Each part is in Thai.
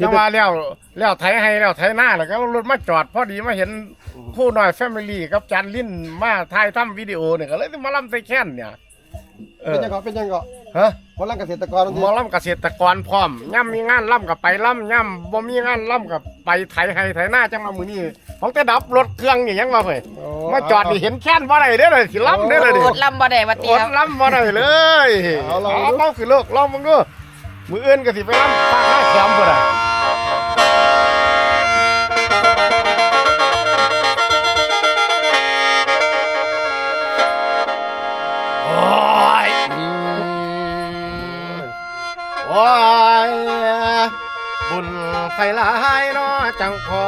จังว่าแล้วแล้วไถให้แล้วไถหน้าแล้วก็รถมาจอดพอดีมาเห็นคู่หน่อยแฟมิลี่กับจันลิ้นมาถ่ายทำวิดีโอเนี่ยก็เลยมาล่ำใส่แค้นเนี่ยเอเป็นอยังก็เป็นยังก็ฮะคนรักเกษตรกรหมอล่ำเกษตรกรพร้อมย่ำมีงานล่ำกับไปล่ำย่ำบ่มีงานล่ำกับไปไถให้ไถหน้าจังมามือนี้ของแต่ดับรถเครื่องนี่ยังมาเผยมาจอดนี่เห็นแค้นบ่ได้เด้อเลยสิล่ำเด้อเลยดิอดลำบ่ได้ว่าอเตียดวล่ำบ่ได้เลยเอาลองเอาดูเอาคือโลกลองมึงดู มืออื่นก็สิไปล่ำปากหน้าแคมป์พุ่นน่ะโอ้ยโอ้ยบุญไฟหลายนาะจังพอ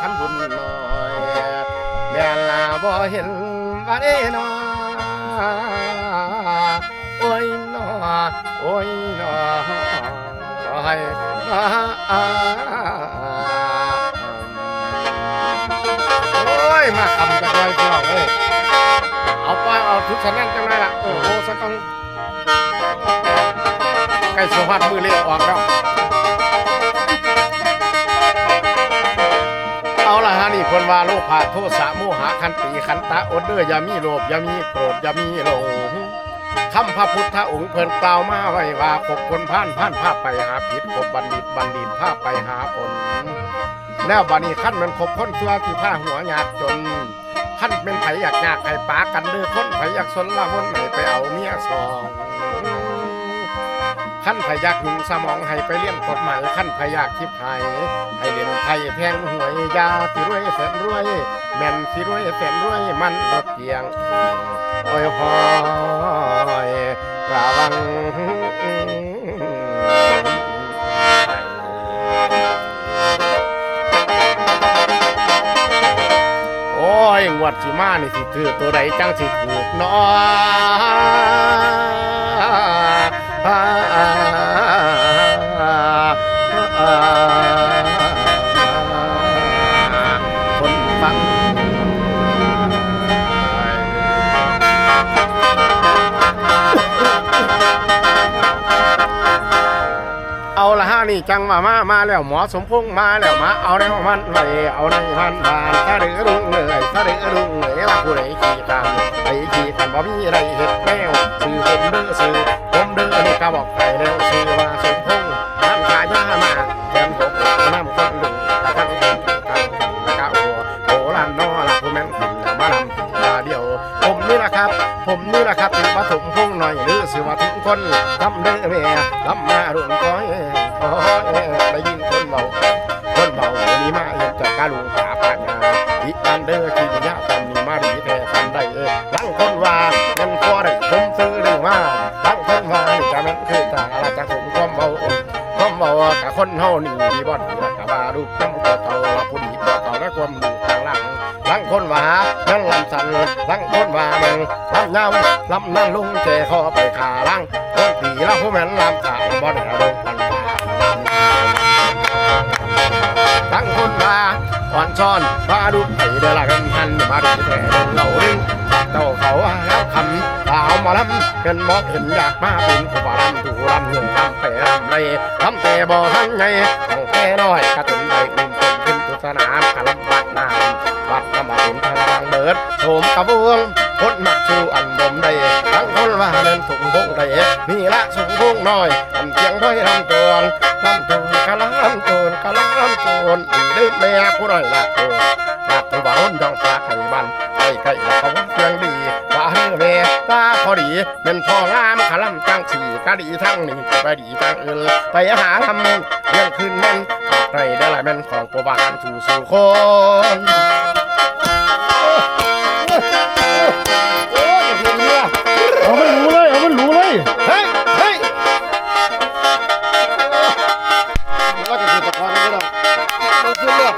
ขันบุญน้อยแม่ลาบ่เห็นว่าเด้เนาะโอ้ยเนาะ โอ้ยนาะโอ้ยเนาะโอ้ย มาคำกันเลยพี่น้องเอ้ยเอาไปเอาทุกสนั่นจังไรล่ะเออโอ้สักต้องใกล้สวัสดมือเล็กออกแล้วเอาละฮะนี่คนว่าโลภะโทสะโมหะคันติขันตะอดเดอร์อย่ามีโลภยามีโกรธยามีหลง คำพระพุทธองค์เพิ่นกล่าวมาไว้ว่าขบคนผ่านผ่านภาพไปหาผิดขบบัณฑิตบัณฑิตภาพไปหาผลแล้วบัดนี้ขั้นมันขบคนตัวที่ผ้าหัวหยากจนขั้นเป็นไผอยากยากไผ่ปากันเด้อคนไผอยากสนละมุนให้ไปเอาเมียสอง ขั้นไผอยากหนุนสมองให้ไปเลี้ยงกฎหมายขั้นไผอยากคิดไผ่ให้เล่นไผ่แพงหวยยาสิรวยแสนรวย แม่นสิรวยแสนรวยมันรถเกียงโอ้ยพอยระวังโอ้ยงวดสิมานี่สิถือตัวใดจังสิถูกเนาะ คนฟัง เอาละฮะนี่จังมามามาแล้วหมอสมพงษ์มาแล้วมาเอาในมันไว้เอาในมันบานถ้าเดือดุงเลยถ้าเดือดุงเลยว่าผู้ใดขี่ตามไอ้ขี่กันบ่มีไรเห็ดแมวซื้อผมเด้อซื้อผมเด้อนี่ก็บอกไปแล้วซื้อว่าสมพงษ์ร้านขายยามาแถมตกน้ำคนดุงกระทั่งคนกันแล้วก็โอ้โหลานนอละผู้แม่นขึ้นแล้วมาลำตาเดียว ผมนี่แหละครับ ผมนี่แหละครับถึงมาถมพงหน่อยหรือสิว่าถึงคน เด้อแม่ลำมารุ่นก้อยโอ้ยได้ยินคนเบาคนเบาวันนี้มาเห็นจากการลุงขาปาญาอีกอันเด้อที่ยะตำนี่มาดีแท้ทันได้เออหลังคนว่ามันพอได้ผมซื้อหรือว่าหลังคนว่านี่จะแม่นคือ คนเฮานี่ดีบ่ดีละกับว่ารูปน้ำตัวเต่าละผู้ดีบ่เต่าและความดูทางหลังลังคนว่านั่งลำสันลังคนว่าเมืองลำน้ำลำนั่นลุงเจคอไปขาลังคนตีละผู้แม่นลำขาบ่ได้ลงกันลังคนว่าอ่อนช้อนมาดูไผ่เดละกันทันมาดูแต่เดินเหล่าดึงเจ้าเขาวคำสา วมาลำเป็นบอกเห็นอยากมาเป็นขบาลำถูลำเงินลำแต่ลำไรลำแต่บ่ทันไงตั้งแต่น้อยกระตุ้นได้อุ้มเป็นขึ้นตุสนามขลำบัดน้ำวัดกำมาเป็นทางทางเบิดโถมกระบวงคนมักชูอันบมได้ทั้งคนว่าเดินถุงพงได้นี่ละสูงพงน้อยอันเพียงด้วยลำตัวลำตัวกะลำตัวกะลำตัวอีเดือแม่ผู้น้อยละตัวละผู้บ่าวจองฝาไข่บันไข่ไข่ละเขาเพียงดี ว่าเรือแม่ตาพอดีเป็นพ่องามขลำจังสี่กะดีทั้งนี้ไปดีทางอื่นไปหาทำเรื่องคืนนั้นไรได้หลายแม่นของประวานสู่สู่คนเอาไม่รู้เลยเอาไม่รู้เลยเฮ้ยเฮ้ยรักเกษตรกรนี่ก็ต้องซื้อเลือก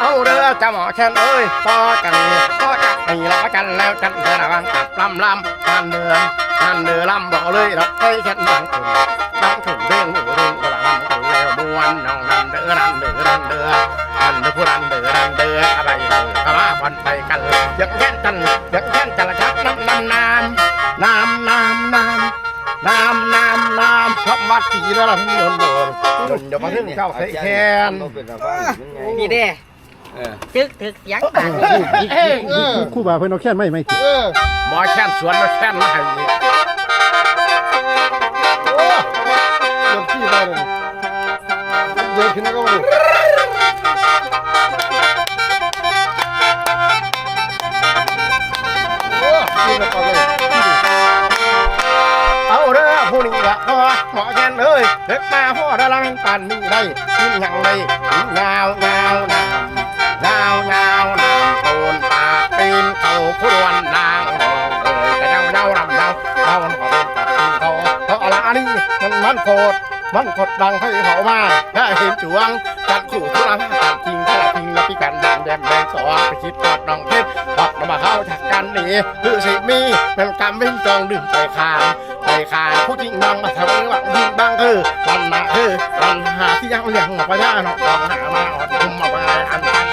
เอาเด้อจะหมอแค่นเอ้ยต่อกันเนี่ยต่อกัน นี่ละกันแล้วกันเธอระวังตับลำลำทานเดือทานเดือลำบอกเลยรับให้แค่ดังถึงดังถึงเรื่องหูเรื่องกระลำกันแล้วมวนน้องนันเดือนันเดือนันเดือนันเดือผู้นันเดือนันเดืออะไรเดือกระลาพันไปกันยังแค่นกันยังแค่นจะละชักน้ำน้ำน้ำน้ำน้ำน้ำน้ำน้ำน้ำครับวัดสีแล้วล่ะพี่โดนโดนโดนเดี๋ยวมาถึงเจ้าใส่แคนนี่เด้ เออ ตึกตึกยังบาดเอ้ยเออคู่บ่าวเพิ่นเอาแค่นไม่ไม่ติเออหมอแคนสวนมาแคนมาให้นี่โอ้เดือดขี้ได้เลยเดือดขึ้นแล้วก็มาดูโอ้ขี้แล้วก็เลยเอาเด้อผู้นี้ละพอหมอแคนเอ้ยเด็กมาพ่อดารังปันนี่ได้ยินยังได้งาวงาวน้ำ งาวงาวน้ำโตนปากปีนเขาผู้ดวนนางเอ้ยกระเจ้าเจ้ารำเจ้าเจ้ามันขอเป็นตัดสินเขาเพราะอะไรอันนี้มันมันโคตรมันกดดังให้เผามาถ้าเห็นจวงจัดขู่ทุลังจัดจริงถ้าจริงแล้วพี่กันแดงแดงแดงสอไปคิดกอดน้องเพชรกอดมาเข้าจากกันนี่คือสิมีมันกำวิ่งจองดึงไปคางไปคางผู้จริงบังมาทำหวังยิงบังคือวันนาคือวันหาที่ยังเลี้ยงไปย่าน้องลองหามาอดคุม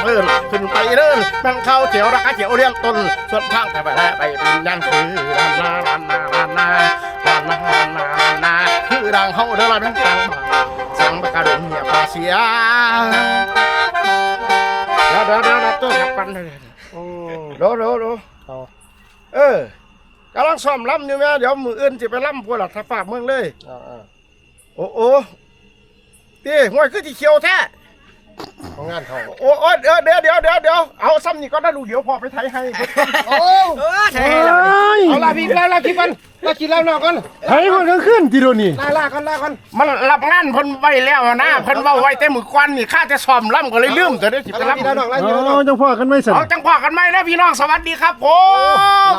มาไปอันขึ้นไปเดินมันเข้าเจียวรักเจียวเลี้ยงต้นส่วนทางแต่ไปได้ไปเป็นยันคือลันนาลันนาลันนาลันนาลันนาลันนาคือดังเฮาเด้อละเป็นตังสังประกาศเหียปาเสียเดี๋ยวเดี๋ยวเดี๋ยวตัวจับกันเลยโอ้โดโดโดเออกำลังซ้อมลำอยู่แม่เดี๋ยวมืออื่นสิไปลำพวกหลักทฝากเมืองเลยอ่าอ่าโอ้โอ้ตีห่วยคือที่เขียวแท้ ของงานเขาโอ้โอ้เดี๋ยวเดี๋ยวเดี๋ยวเดี๋ยวเดี๋ยวเอาซ้ำนี่ก็ได้ดูเดี๋ยวพอไปไทยให้โอ้โอ้ใช่โอ้แล้วยเอาลาพี่ลาลาพี่กันลากินแล้วนอกกันไผคนกลางคืนติโดนี่ลาลากันลากันมันรับงานเพิ่นไว้แล้วนะเพิ่นเว้าไว้แต่มือควันนี่ข้าจะซ้อมลำก็เลยลืมแต่เดี๋ยวสิไปไล่ลำพี่ได้ดอกไล่เอพี่ได้ดอกาจังพ่อกันไม่สั่นเอาจังพอกันไหมนะพี่น้องสวัสดีครับผม